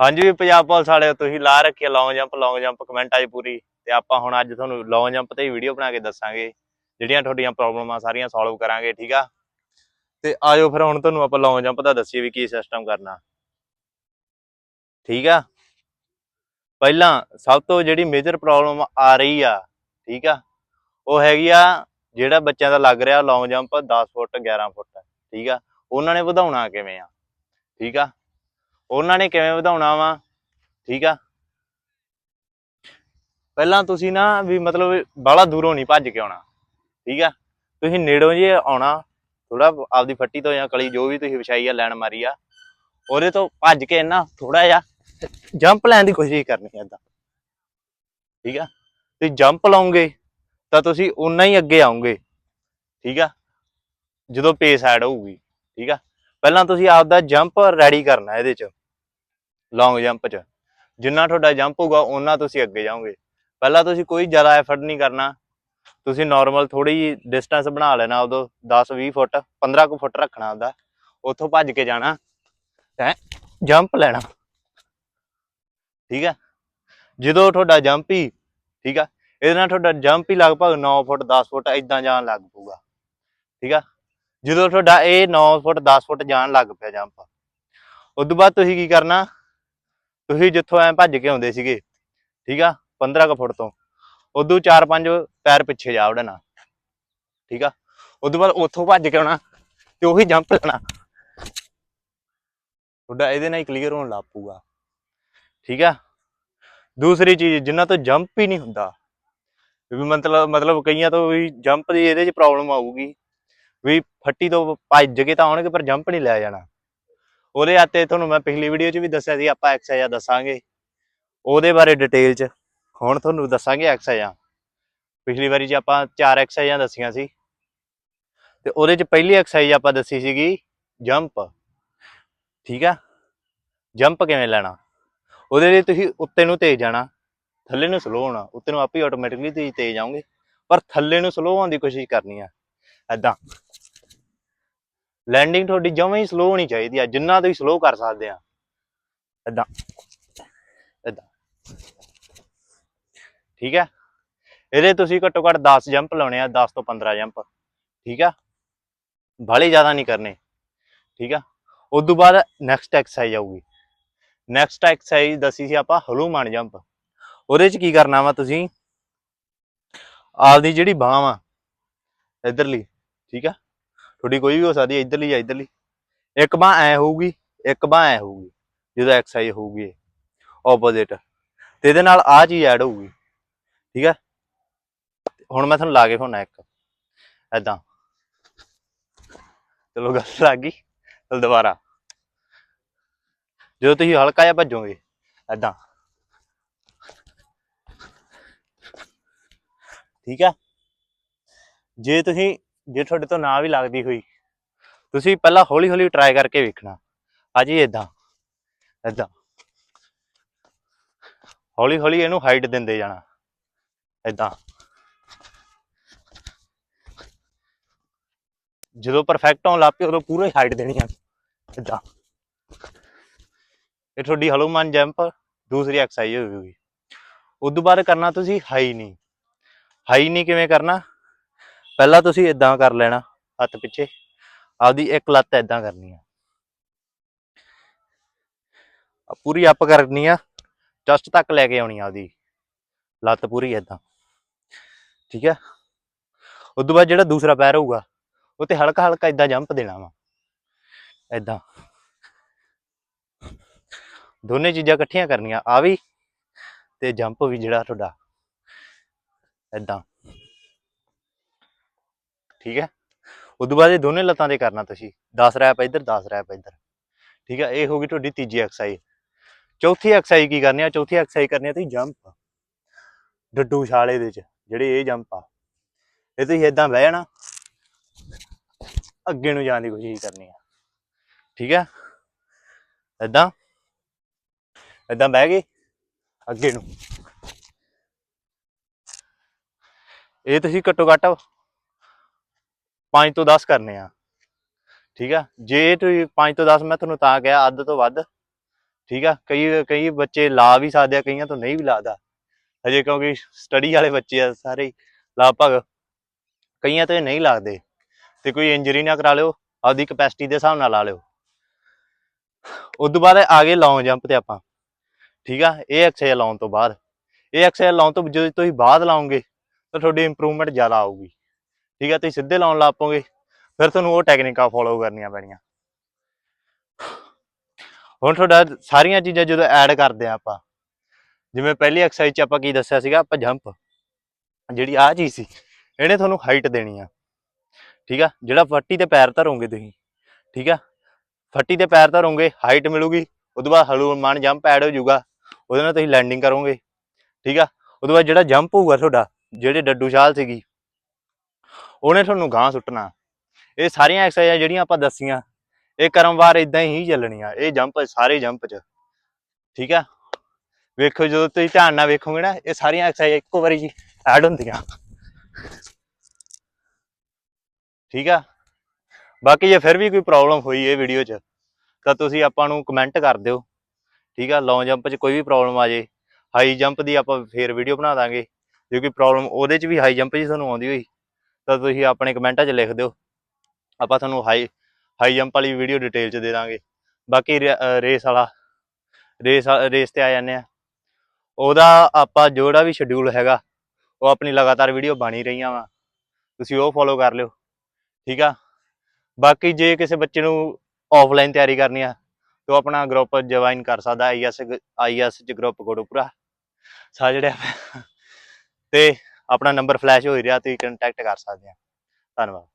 ਹਾਂਜੀ ਵੀ ਪੰਜਾਬ ਪੁਲਿਸ ਵਾਲੇ ਤੁਸੀਂ ਲਾ ਰੱਖੀ long jump long jump comment ਆਈ ਪੂਰੀ। ਤੇ ਆਪਾਂ ਹੁਣ ਅੱਜ ਤੁਹਾਨੂੰ ਲੌਂਗ ਜੰਪ ਤੇ ਵੀਡੀਓ ਬਣਾ ਕੇ ਦੱਸਾਂਗੇ। ਜਿਹੜੀਆਂ ਤੁਹਾਡੀਆਂ ਪ੍ਰੋਬਲਮਾਂ ਸਾਰੀਆਂ ਸੋਲਵ ਕਰਾਂਗੇ, ਠੀਕ ਆ? ਤੇ ਆਜੋ ਫਿਰ ਹੁਣ ਤੁਹਾਨੂੰ ਆਪਾਂ ਲੌਂਗ ਜੰਪ ਦਾ ਦੱਸੀਏ ਵੀ ਕੀ ਸਿਸਟਮ ਕਰਨਾ। ਠੀਕ ਆ? ਪਹਿਲਾਂ ਸਭ ਤੋਂ ਜਿਹੜੀ ਮੇਜਰ ਪ੍ਰੋਬਲਮ ਆ ਰਹੀ ਆ, ਠੀਕ ਆ? ਉਹ ਹੈਗੀ ਆ, ਜਿਹੜਾ ਬੱਚਿਆਂ ਦਾ ਲੱਗ ਰਿਹਾ ਲੌਂਗ ਜੰਪ 10 ਫੁੱਟ 11 ਫੁੱਟ, ਠੀਕ ਆ? ਉਹਨਾਂ ਨੇ ਵਧਾਉਣਾ ਕਿਵੇਂ ਆ? ਠੀਕ ਆ? ਉਹਨਾਂ ਨੇ ਕਿਵੇਂ ਵਧਾਉਣਾ ਵਾ? ਠੀਕ ਆ? ਪਹਿਲਾਂ ਤੁਸੀਂ ਨਾ ਵੀ ਮਤਲਬ ਬਾਹਲਾ ਦੂਰੋਂ ਨਹੀਂ ਭੱਜ ਕੇ ਆਉਣਾ। ਠੀਕ ਆ? ਤੁਸੀਂ ਨੇੜੋਂ ਜੇ ਆਉਣਾ ਥੋੜਾ ਆਪਦੀ ਫੱਟੀ ਤੋਂ ਜਾਂ ਕਲੀ ਜੋ ਵੀ ਤੁਸੀਂ ਵਿਛਾਈ ਆ, ਲੈਣ ਮਾਰੀ ਆ, ਉਹਦੇ ਤੋਂ ਭੱਜ ਕੇ ਨਾ ਥੋੜਾ ਜਿਹਾ ਜੰਪ ਲੈਣ ਦੀ ਕੋਸ਼ਿਸ਼ ਕਰਨੀ ਹੈ ਏਦਾਂ। ਠੀਕ ਆ? ਤੇ ਜੰਪ ਲਾਉਂਗੇ ਤਾਂ ਤੁਸੀਂ ਉਨਾ ਹੀ ਅੱਗੇ ਆਉਂਗੇ। ਠੀਕ ਆ? ਜਦੋਂ ਪੇਸ ਐਡ ਹੋਊਗੀ। ਠੀਕ ਆ? ਪਹਿਲਾਂ ਤੁਸੀਂ ਆਪਦਾ ਜੰਪ ਰੈਡੀ ਕਰਨਾ ਇਹਦੇ ਚ ਲੌਂਗ ਜੰਪ ਚ। ਜਿੰਨਾ ਤੁਹਾਡਾ ਜੰਪ ਹੋਊਗਾ ਉਹਨਾਂ ਤੁਸੀਂ ਅੱਗੇ ਜਾਓਗੇ। ਪਹਿਲਾਂ ਤੁਸੀਂ ਕੋਈ ਜ਼ਿਆਦਾ ਐਫਰਟ ਨਹੀਂ ਕਰਨਾ। ਤੁਸੀਂ ਨਾਰਮਲ ਥੋੜੀ ਜਿਹੀ ਡਿਸਟੈਂਸ ਬਣਾ ਲੈਣਾ ਉਦੋਂ 10 20 ਫੁੱਟ 15 ਕੁ ਫੁੱਟ ਰੱਖਣਾ ਉਹਦਾ ਉੱਥੋਂ ਭੱਜ ਕੇ ਜਾਣਾ, ਹੈ ਜੰਪ ਲੈਣਾ। ਠੀਕ ਆ? ਜਦੋਂ ਤੁਹਾਡਾ ਜੰਪ ਹੀ, ਠੀਕ ਆ? ਇਹਦੇ ਨਾਲ ਤੁਹਾਡਾ ਜੰਪ ਹੀ ਲਗਭਗ 9 ਫੁੱਟ 10 ਫੁੱਟ ਇਦਾਂ ਜਾਣ ਲੱਗ ਪਊਗਾ। ਠੀਕ ਆ? ਜਦੋਂ ਤੁਹਾਡਾ ਇਹ 9 ਫੁੱਟ 10 ਫੁੱਟ ਜਾਣ ਲੱਗ ਪਿਆ ਜੰਪ ਉਸ ਬਾਅਦ ਤੁਸੀਂ ਕੀ ਕਰਨਾ? ਤੁਸੀਂ ਜਿੱਥੋਂ ਐ ਭੱਜ ਕੇ ਆਉਂਦੇ ਸੀਗੇ, ਠੀਕ ਆ? 15 ਕੁ ਫੁੱਟ ਤੋਂ। ਉਦੋਂ 4-5 ਪੈਰ ਪਿੱਛੇ ਜਾ ਵੜਨਾ, ਠੀਕ ਆ? ਉਸ ਬਾਅਦ ਉੱਥੋਂ ਭੱਜ ਕੇ ਆਉਣਾ ਤੇ ਉਹੀ ਜੰਪ ਲੈਣਾ। ਤੁਹਾਡਾ ਇਹਦੇ ਨਾਲ ਹੀ ਕਲੀਅਰ ਹੋਣ ਲੱਗ ਪਊਗਾ। ਠੀਕ ਆ? ਦੂਸਰੀ ਚੀਜ਼ ਜਿਨ੍ਹਾਂ ਤੋਂ ਜੰਪ ਹੀ ਨਹੀਂ ਹੁੰਦਾ। ਵੀ ਮਤਲਬ ਮਤਲਬ ਕਈਆਂ ਤੋਂ ਵੀ ਜੰਪ ਦੀ ਇਹਦੇ 'ਚ ਪ੍ਰੋਬਲਮ ਆਊਗੀ। ਵੀ ਫੱਟੀ ਤੋਂ ਭੱਜ ਕੇ ਤਾਂ ਆਉਣਗੇ, ਪਰ ਜੰਪ ਨਹੀਂ ਲੈ ਜਾਣਾ। ਉਹਦੇ ਆਤੇ ਤੁਹਾਨੂੰ ਮੈਂ ਪਿਛਲੀ ਵੀਡੀਓ 'ਚ ਵੀ ਦੱਸਿਆ ਸੀ, ਆਪਾਂ ਐਕਸਰਸਾਈਜ਼ ਦੱਸਾਂਗੇ। ਉਹਦੇ ਬਾਰੇ ਡਿਟੇਲ 'ਚ ਹੁਣ ਤੁਹਾਨੂੰ ਦੱਸਾਂਗੇ ਐਕਸਰਸਾਈਜ਼ਾਂ ਪਿਛਲੀ ਵਾਰੀ 'ਚ ਆਪਾਂ ਚਾਰ ਐਕਸਰਸਾਈਜ਼ਾਂ ਦੱਸੀਆਂ ਸੀ। ਤੇ ਉਹਦੇ 'ਚ ਪਹਿਲੀ ਐਕਸਰਸਾਈਜ਼ ਆਪਾਂ ਦੱਸੀ ਸੀਗੀ ਜੰਪ ਠੀਕ ਆ? ਜੰਪ ਕਿਵੇਂ ਲੈਣਾ? ਉਹਦੇ ਲਈ ਤੁਸੀਂ ਉੱਤੇ ਨੂੰ ਤੇਜ਼ ਜਾਣਾ, ਥੱਲੇ ਨੂੰ ਸਲੋ ਹੋਣਾ। ਉੱਤੇ ਨੂੰ ਆਪ ਹੀ ਆਟੋਮੈਟਿਕਲੀ ਤੁਸੀਂ ਤੇਜ਼ ਆਉਂਗੇ ਪਰ ਥੱਲੇ ਨੂੰ ਸਲੋ ਹੋਣ ਦੀ ਕੋਸ਼ਿਸ਼ ਕਰਨੀ ਆ। ਐਦਾਂ ਲੈਂਡਿੰਗ ਤੁਹਾਡੀ ਜਮਾਂ ਹੀ ਸਲੋ ਹੋਣੀ ਚਾਹੀਦੀ ਆ, ਜਿੰਨਾ ਤੁਸੀਂ ਸਲੋ ਕਰ ਸਕਦੇ ਆ। ਐਦਾਂ ਐਦਾਂ ਠੀਕ ਹੈ ਇਹਦੇ ਤੁਸੀਂ ਘੱਟੋ ਘੱਟ 10 ਜੰਪ ਲਾਉਣੇ ਆ 10 ਤੋਂ 15 ਜੰਪ ਠੀਕ ਆ? ਬਾਹਲੇ ਜ਼ਿਆਦਾ ਨਹੀਂ ਕਰਨੇ। ਠੀਕ ਆ? ਉਸ ਤੋਂ ਬਾਅਦ ਨੈਕਸਟ ਐਕਸਰਸਾਈਜ਼ ਆਊਗੀ। ਨੈਕਸਟ ਐਕਸਰਸਾਈਜ਼ ਦੱਸੀ ਸੀ ਆਪਾਂ ਹਲੂਮਾਨ ਜੰਪ ਉਹਦੇ 'ਚ ਕੀ ਕਰਨਾ ਵਾ ਤੁਸੀਂ? ਆਪਦੀ ਜਿਹੜੀ ਬਾਹ ਵਾ, ਇਧਰਲੀ। ਠੀਕ ਆ? ਤੁਹਾਡੀ ਕੋਈ ਵੀ ਹੋ ਸਕਦੀ ਹੈ, ਇਧਰਲੀ ਜਾਂ ਇਧਰਲੀ। ਇੱਕ ਬਾਹ ਐ ਹੋਊਗੀ, ਇੱਕ ਬਾਹ ਐ ਹੋਊਗੀ ਜਦੋਂ ਐਕਸਰਸਾਈਜ਼ ਹੋਊਗੀ ਆਪੋਜ਼ਿਟ ਤੇ ਇਹਦੇ ਨਾਲ ਆ ਚੀਜ਼ ਐਡ ਹੋਊਗੀ। ਠੀਕ ਆ ਹੁਣ ਮੈਂ ਤੁਹਾਨੂੰ ਲਾ ਕੇ ਫੋਨਾ ਇੱਕ। ਐਦਾਂ ਚਲੋ, ਗੱਲ ਲੱਗ ਗਈ। ਚਲ ਦੁਬਾਰਾ। ਜਦੋਂ ਤੁਸੀਂ ਹਲਕਾ ਜਿਹਾ ਭੱਜੋਗੇ ਐਦਾਂ ਠੀਕ ਆ ਜੇ ਤੁਸੀਂ ਜੇ ਤੁਹਾਡੇ ਤੋਂ ਨਾ ਵੀ ਲੱਗਦੀ ਹੋਈ, ਤੁਸੀਂ ਪਹਿਲਾਂ ਹੌਲੀ ਹੌਲੀ ਟਰਾਈ ਕਰਕੇ ਵੇਖਣਾ। ਆ ਜੀ ਇਦਾਂ ਇਦਾਂ ਹੌਲੀ ਹੌਲੀ ਇਹਨੂੰ ਹਾਈਟ ਦਿੰਦੇ ਜਾਣਾ ਇਦਾਂ ਜਦੋਂ ਪਰਫੈਕਟ ਹੋਣ ਲੱਗ ਪਏ ਉਦੋਂ ਪੂਰਾ ਹਾਈਟ ਦੇਣੀ ਆ। ਇਦਾਂ ਇਹ ਤੁਹਾਡੀ ਹਲੂਮਾਨ ਜੰਪ, ਦੂਸਰੀ ਐਕਸਰਸਾਈਜ਼ ਹੋਵੇਗੀ। ਉਸ ਤੋਂ ਬਾਅਦ ਕਰਨਾ ਤੁਸੀਂ ਹਾਈ ਨਹੀਂ ਹਾਈ ਨੀ ਕਿਵੇਂ ਕਰਨਾ? ਪਹਿਲਾਂ ਤੁਸੀਂ ਇਦਾਂ ਕਰ ਲੈਣਾ, ਹੱਥ ਪਿੱਛੇ। ਆਪਦੀ ਇੱਕ ਲੱਤ ਇਦਾਂ ਕਰਨੀ ਆ। ਪੂਰੀ ਅਪ ਕਰਨੀ ਆ ਚਸਟ ਤੱਕ ਲੈ ਕੇ ਆਉਣੀ ਆ ਆਪਦੀ ਲੱਤ ਪੂਰੀ ਇਦਾਂ ਠੀਕ ਹੈ ਉਸ ਤੋਂ ਬਾਅਦ ਜਿਹੜਾ ਦੂਸਰਾ ਪੈਰ ਹੋਊਗਾ, ਉਹ ਤੇ ਹਲਕਾ ਹਲਕਾ ਇਦਾਂ ਜੰਪ ਦੇਣਾ ਵਾ। ਇਦਾਂ ਦੋਨੇ ਚੀਜ਼ਾਂ ਇਕੱਠੀਆਂ ਕਰਨੀਆਂ, ਆ ਵੀ ਤੇ ਜੰਪ ਵੀ ਜਿਹੜਾ ਤੁਹਾਡਾ। ਇਦਾਂ ਠੀਕ ਹੈ? ਉਸ ਬਾਅਦ ਇਹ ਦੋਨੇ ਲੱਤਾਂ ਤੇ ਕਰਨਾ ਤੁਸੀਂ। 10 ਰੈਪ ਇੱਧਰ 10 ਰੈਪ ਇੱਧਰ। ਠੀਕ ਹੈ? ਇਹ ਹੋ ਗਈ ਤੁਹਾਡੀ ਤੀਜੀ ਐਕਸਰਸਾਈਜ਼ ਚੌਥੀ ਐਕਸਰਸਾਈਜ਼ ਕੀ ਕਰਨੀ ਆ? ਚੌਥੀ ਐਕਸਰਸਾਈਜ਼ ਕਰਨੀ ਆ ਤੁਸੀਂ ਜੰਪ ਡੱਡੂ ਛਾਲੇ ਦੇ ਚ ਜਿਹੜੇ ਇਹ ਜੰਪ ਆ। ਇਹ ਤੁਸੀਂ ਇਦਾਂ ਬਹਿ ਜਾਣਾ। ਅੱਗੇ ਨੂੰ ਜਾਣ ਦੀ ਕੋਸ਼ਿਸ਼ ਕਰਨੀ ਆ। ਠੀਕ ਹੈ? ਇਦਾਂ ਇਦਾਂ ਬਹਿ ਗਏ। ਅੱਗੇ ਨੂੰ। ਇਹ ਤੁਸੀਂ ਘੱਟੋ ਘੱਟ 5 ਤੋਂ 10 ਕਰਨੇ ਆ। ਠੀਕ ਆ? ਜੇ ਤੁਸੀਂ 5 ਤੋਂ 10 ਮੈਂ ਤੁਹਾਨੂੰ ਤਾਂ ਕਿਹਾ ਅੱਧ ਤੋਂ ਵੱਧ। ਠੀਕ ਆ? ਕਈ ਕਈ ਬੱਚੇ ਲਾ ਵੀ ਸਕਦੇ ਆ ਕਈਆਂ ਤੋਂ ਨਹੀਂ ਵੀ ਲਾਦਾ। ਹਜੇ ਕਿਉਂਕਿ ਸਟੱਡੀ ਵਾਲੇ ਬੱਚੇ ਆ ਸਾਰੇ ਹੀ, ਲਗਭਗ ਕਈਆਂ ਤੋਂ ਇਹ ਨਹੀਂ ਲੱਗਦੇ ਤੇ ਕੋਈ ਇੰਜਰੀ ਨਾ ਕਰਾ ਲਿਓ ਆਪਦੀ ਕਪੈਸਿਟੀ ਦੇ ਹਿਸਾਬ ਨਾਲ ਲਾ ਲਿਓ। ਉਸ ਤੋਂ ਬਾਅਦ ਆ ਗਏ ਲੌਂਗ ਜੰਪ ਤੇ ਆਪਾਂ। ਠੀਕ ਆ? ਇਹ ਐਕਸਰਸਾਈਜ਼ ਲਾਉਣ ਤੋਂ ਬਾਅਦ। ਇਹ ਐਕਸਰਸਾਈਜ਼ ਲਾਉਣ ਤੋਂ ਜਦੋਂ ਤੁਸੀਂ ਬਾਅਦ ਲਾਉਂਗੇ ਤਾਂ ਤੁਹਾਡੀ ਇੰਪਰੂਵਮੈਂਟ ਜ਼ਿਆਦਾ ਆਊਗੀ। ਠੀਕ ਹੈ, ਤੁਸੀਂ ਸਿੱਧੇ ਲਾਉਣ ਲੱਗ ਪਓਗੇ ਫਿਰ ਤੁਹਾਨੂੰ ਉਹ ਟੈਕਨੀਕਾਂ ਫੋਲੋ ਕਰਨੀਆਂ ਪੈਣੀਆਂ। ਹੁਣ ਤੁਹਾਡਾ ਸਾਰੀਆਂ ਚੀਜ਼ਾਂ ਜਦੋਂ ਐਡ ਕਰਦੇ ਆ ਆਪਾਂ, ਜਿਵੇਂ ਪਹਿਲੀ ਐਕਸਰਸਾਈਜ਼ 'ਚ ਆਪਾਂ ਕੀ ਦੱਸਿਆ ਸੀਗਾ, ਆਪਾਂ ਜੰਪ ਜਿਹੜੀ ਆ ਚੀਜ਼ ਸੀ, ਇਹਨੇ ਤੁਹਾਨੂੰ ਹਾਈਟ ਦੇਣੀ ਆ। ਠੀਕ ਆ, ਜਿਹੜਾ ਫੱਟੀ ਤੇ ਪੈਰ ਧਰੋਗੇ ਤੁਸੀਂ, ਠੀਕ ਆ, ਫੱਟੀ ਤੇ ਪੈਰ ਧਰੋਗੇ ਹਾਈਟ ਮਿਲੂਗੀ ਉਦੋਂ ਬਾਅਦ ਹਲੂਮਾਨ ਜੰਪ ਐਡ ਹੋ ਜਾਊਗਾ, ਉਹਦੇ ਨਾਲ ਤੁਸੀਂ ਲੈਂਡਿੰਗ ਕਰੋਗੇ, ਠੀਕ ਆ ਉਦੋਂ ਬਾਅਦ ਜਿਹੜਾ ਜੰਪ ਹੋਊਗਾ ਤੁਹਾਡਾ, ਜਿਹੜੇ ਡੱਡੂ ਛਾਲ ਸੀਗੀ ਉਹਨੇ ਤੁਹਾਨੂੰ ਗਾਂ ਸੁੱਟਣਾ। ਇਹ ਸਾਰੀਆਂ ਐਕਸਰਸਾਈਜ਼ਾਂ ਜਿਹੜੀਆਂ ਆਪਾਂ ਦੱਸੀਆਂ, ਇਹ ਕਰਮਵਾਰ ਇਦਾਂ ਹੀ ਚੱਲਣੀਆਂ, ਇਹ ਜੰਪ ਸਾਰੇ ਜੰਪ 'ਚ। ਠੀਕ ਆ? ਵੇਖੋ, ਜਦੋਂ ਤੁਸੀਂ ਧਿਆਨ ਨਾਲ ਵੇਖੋਗੇ ਨਾ, ਇਹ ਸਾਰੀਆਂ ਐਕਸਰਸਾਈਜ਼ ਇੱਕੋ ਵਾਰੀ ਜੀ ਐਡ ਹੁੰਦੀਆਂ। ਠੀਕ ਆ? ਬਾਕੀ ਜੇ ਫਿਰ ਵੀ ਕੋਈ ਪ੍ਰੋਬਲਮ ਹੋਈ ਇਹ ਵੀਡੀਓ 'ਚ, ਤਾਂ ਤੁਸੀਂ ਆਪਾਂ ਨੂੰ ਕਮੈਂਟ ਕਰ ਦਿਓ। ਠੀਕ ਆ? ਲੌਂਗ ਜੰਪ 'ਚ ਕੋਈ ਵੀ ਪ੍ਰੋਬਲਮ ਆ ਜੇ ਹਾਈ ਜੰਪ ਦੀ ਆਪਾਂ ਫੇਰ ਵੀਡੀਓ ਬਣਾ ਦਾਂਗੇ। ਜੇ ਕੋਈ ਪ੍ਰੋਬਲਮ ਉਹਦੇ 'ਚ ਵੀ ਹਾਈ ਜੰਪ 'ਚ ਤੁਹਾਨੂੰ ਆਉਂਦੀ ਹੋਈ ਤਾਂ ਤੁਸੀਂ ਆਪਣੇ ਕਮੈਂਟਾਂ 'ਚ ਲਿਖ ਦਿਓ। ਆਪਾਂ ਤੁਹਾਨੂੰ ਹਾਈ ਹਾਈ ਜੰਪ ਵਾਲੀ ਵੀਡੀਓ ਡਿਟੇਲ 'ਚ ਦੇ ਦਾਂਗੇ। ਬਾਕੀ ਰੇਸ ਵਾਲਾ ਰੇਸ ਰੇਸ ਤੇ ਆ ਜਾਂਦੇ ਆ। ਉਹਦਾ ਆਪਾਂ ਜਿਹੜਾ ਵੀ ਸ਼ਡਿਊਲ ਹੈਗਾ, ਉਹ ਆਪਣੀ ਲਗਾਤਾਰ ਵੀਡੀਓ ਬਣੀ ਰਹੀਆਂ ਵਾ। ਤੁਸੀਂ ਉਹ ਫੋਲੋ ਕਰ ਲਿਓ। ਠੀਕ ਆ? ਬਾਕੀ ਜੇ ਕਿਸੇ ਬੱਚੇ ਨੂੰ ਆਫਲਾਈਨ ਤਿਆਰੀ ਕਰਨੀ ਆ, ਤਾਂ ਉਹ ਆਪਣਾ ਗਰੁੱਪ ਜੁਆਇਨ ਕਰ ਸਕਦਾ, ਆਈਐਸ ਆਈਐਸ ਚ ਗਰੁੱਪ ਕੋੜੂਪੁਰਾ ਸਾ ਜਿਹੜਾ ਤੇ ਆਪਣਾ ਨੰਬਰ ਫਲੈਸ਼ ਹੋ ਰਿਹਾ ਤੁਸੀਂ ਕੰਟੈਕਟ ਕਰ ਸਕਦੇ ਆ। ਧੰਨਵਾਦ।